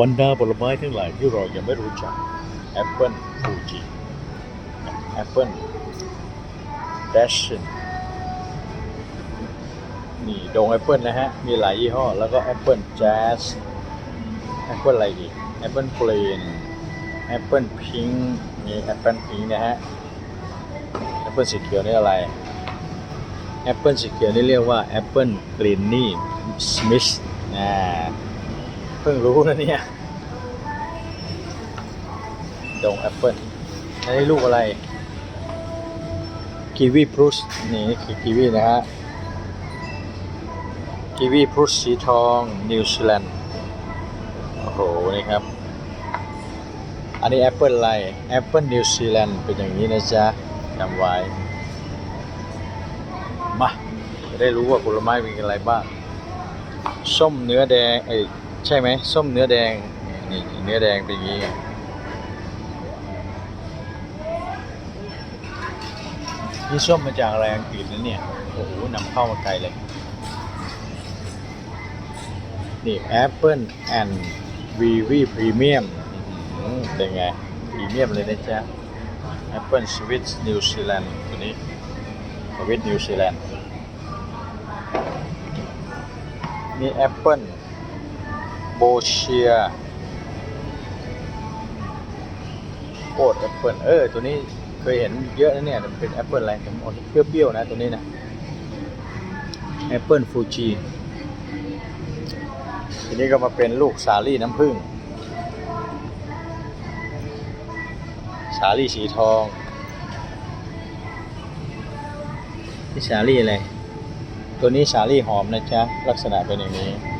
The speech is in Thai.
บรรดาผลไม้ทั้งหลายที่เรายังไม่รู้จักแอปเปิลฟูจิแอปเปิลเดชนนี่ดงแอปเปิลนะฮะ มีหลายยี่ห้อ แล้วก็แอปเปิลแจ๊สแอปเปิลอะไรอีกแอปเปิลกรีนแอปเปิลพิงมีแอปเปิลพิงนะฮะแอปเปิลสีเขียวนี่อะไรแอปเปิลสีเขียวนี่เรียกว่าแอปเปิลกรีนนี่สมิธนะ เพิ่งรู้นะเนี่ยดงแอปเปิลอันนี้ลูกอะไร กีวีพรุสนี่คือกีวีนะฮะ กีวีพรุสสีทอง นิวซีแลนด์ โอ้โห นี่ครับ อันนี้แอปเปิลอะไร แอปเปิลนิวซีแลนด์เป็นอย่างนี้นะจ๊ะจำไว้ มา จะได้รู้ว่าผลไม้มีอะไรบ้าง ส้มเนื้อแดงเอ้ ใช่ไหมส้มเนื้อแดงนี่เนื้อแดงเป็นอย่างนี้นี่ส้มมาจากอะไรอังกฤษนะเนี่ยโอ้โหนำเข้ามาไกลเลย นี่ Apple and Vivi Premium อื้อหือเป็นไงพรีเมียมเลยนะจ๊ะ Apple Swiss New Zealand ตัวนี้ Swiss New Zealand นี่ Apple b o c h i a โคตร Apple เออ ตัวนี้เคยเห็นเยอะนะเนี่ยมันเป็น Apple อะไรแต่มันออกเปรี้ยวๆนะตัวนี้นะ Apple Fuji ทีนี้ก็มาเป็นลูกสาลี่น้ำผึ้งสาลี่สีทองนี่สาลี่อะไร ตัวนี้สาลี่หอมนะจ๊ะ ลักษณะเป็นอย่างนี้